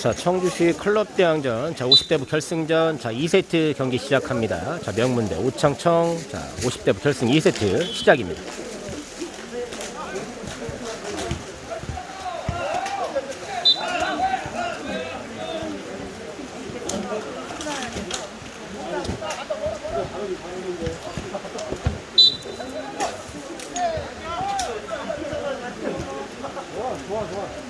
자, 청주시 클럽 대항전 자, 50대부 결승전 자, 2세트 경기 시작합니다. 자, 명문대 오창청 자, 50대부 결승 2세트 시작입니다. 아,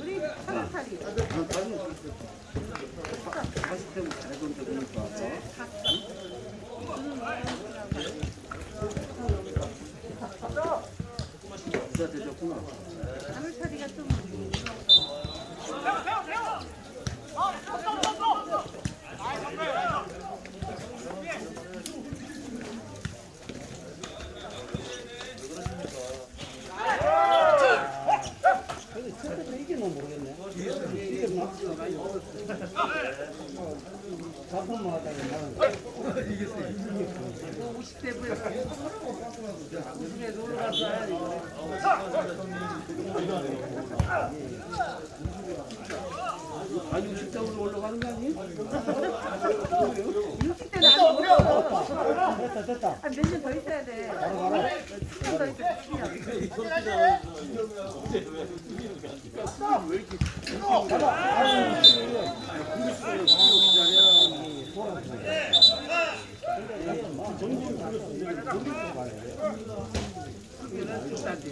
우리 사랑살이 아니 60대으로 올라가는 거 아니에요? 60대는 아직 모르겠어. 됐다, 됐다. 몇년 더 있어야 돼. 10년 더 있어, 10년. 집에 아니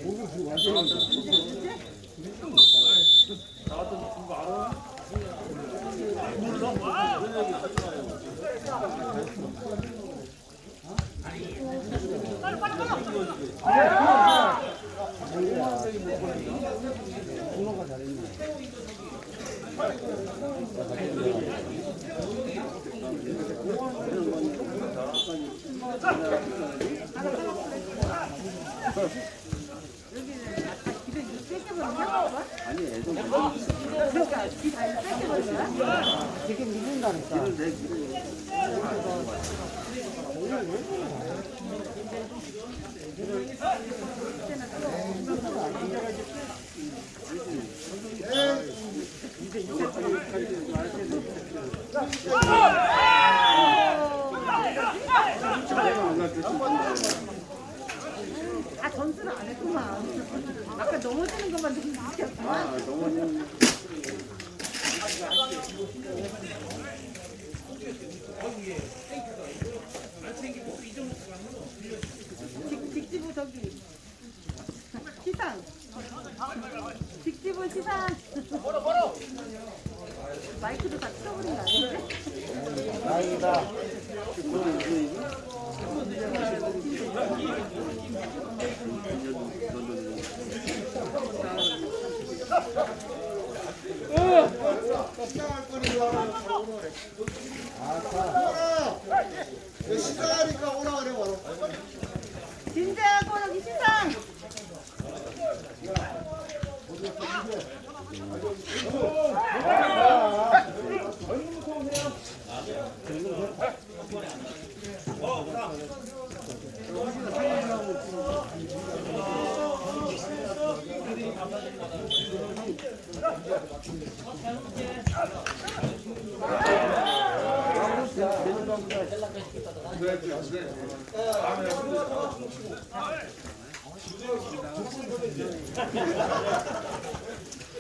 애도 그러니까? 되게 믿는다니까. 길을. 아, 시작하니까 올라가네 바로. 진짜 꼬르기 시상.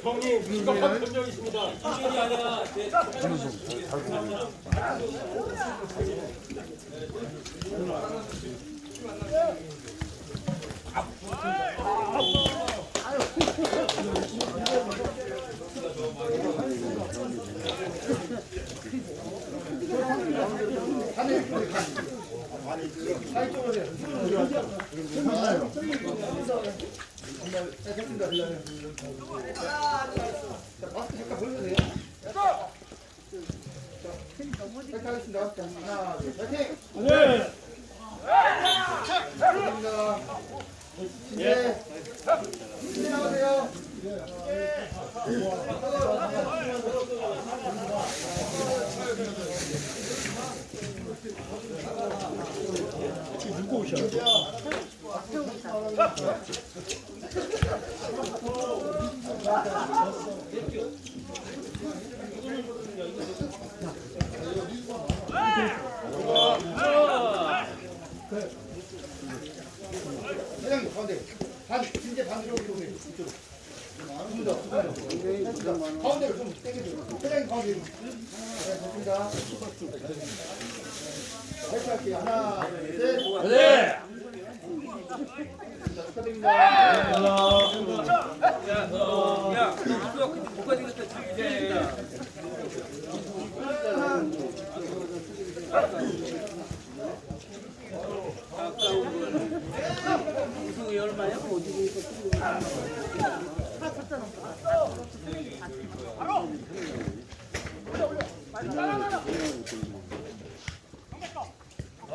형님, 심각한 변명이십니다. 이준이 아니라 제 네. 네. 두분 더. 가운데로 좀 당겨주세요. 회장님 가운데. 네, 좋습니다. 다시 할게요. 하나, 둘, 셋. 네. 축하드립니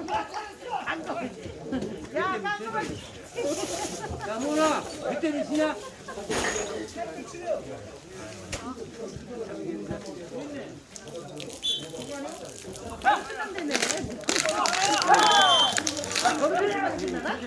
어 야, 깜깜한 야 누나 그때 미치냐 되네. 너를 시간 끝나나? 의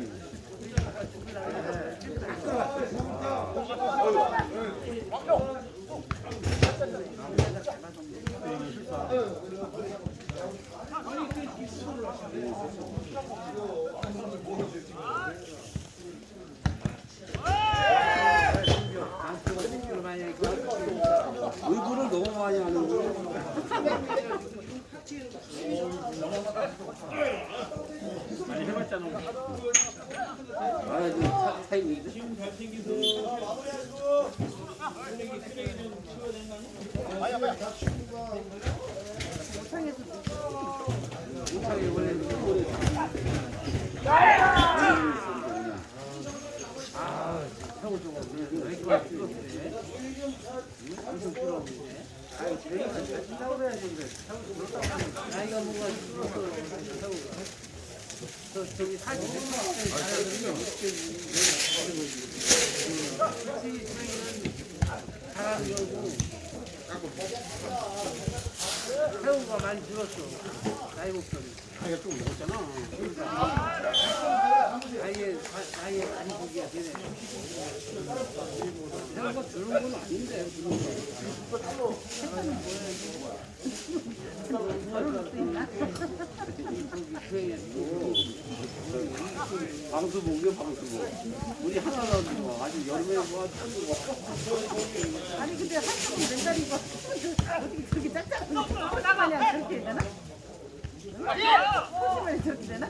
타이밍이 우창이 원래 오래 아, 타고 좀왜 이렇게 찍었대? 엄청 부러운데. 아이, 저희가 같이 타고 가야 되는데. 나이가 뭐가 있어. 타고 가. 저, 저기 사진 잘하거든요. 잘하는 거고. 새우가 많이 줄었어. 나이 먹더니. 나이가 좀 먹었잖아. 나이에, 나이에 많이 보기가 되네. 새우가 주는 건 아닌데, 주는 거. 방수복이요, 방수복. 우리 하나라도 뭐, 아주 여름에 뭐, 뭐. 아니 근데 한쪽이 맨날이고 어떻게 짝짝한 마냥 저렇게 해야 되나? 응? 저렇게 되나?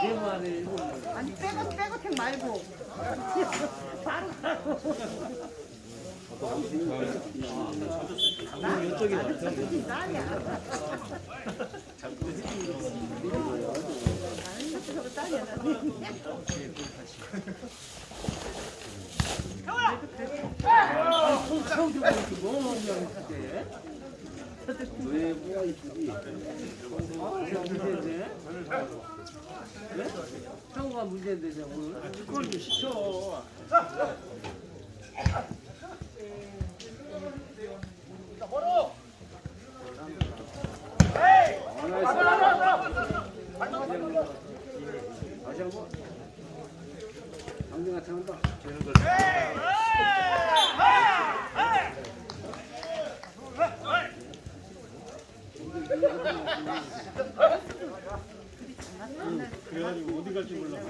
아니 빼고 빼고 택 말고. 바로 가고. 나 이쪽이 나야 저거 딸이야 나는 아, 문제인데? 오늘 그걸 좀 시켜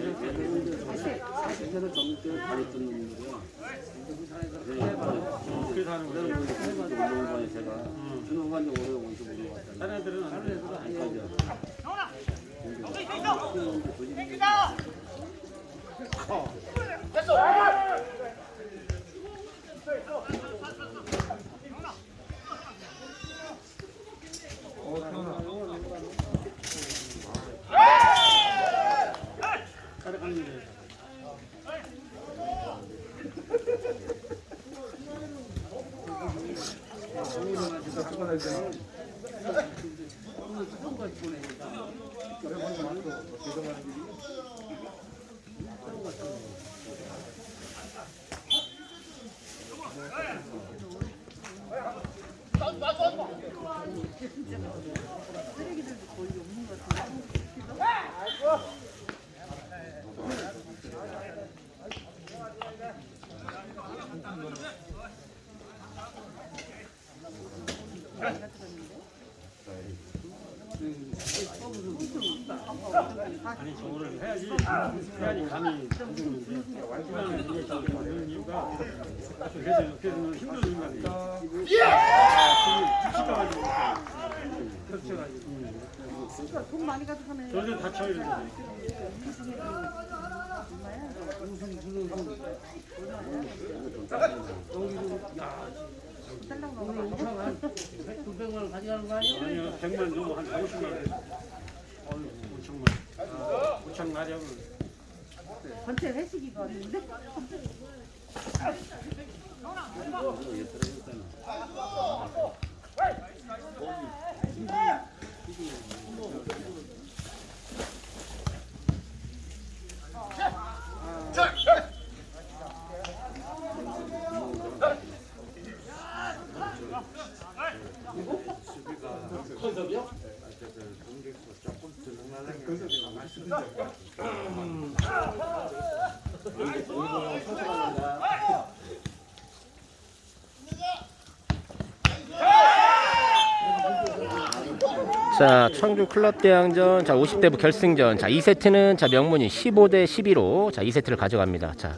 40년을 넘게 다녔던 놈이고요. 어떻게 사는 거예요? 세반도 올라온 거예요, 제가. 준호반도 오래 온지 모르고 왔다. 다른 애들은 안 다른 애들은 안 가죠. 됐어! 아니 저거를 해야지. 해야지 감이 잡히는데 시간을 이게 저기 되는 이유가 그래서 그래서 인간이 지쳐가지고 돈 많이 가져가면 저도 다쳐 이러는데 오늘 우상 한 900만 원 가져가는 거 아니야? 아니요 100만. 넘어 한 50만 원 어휴 5천만 아, 5천 나려면 전체 회식이 가 있는데 자, 청주 클럽 대항전 자, 50대부 결승전. 자, 2세트는 자, 명문이 15대 12로 자, 2세트를 가져갑니다. 자,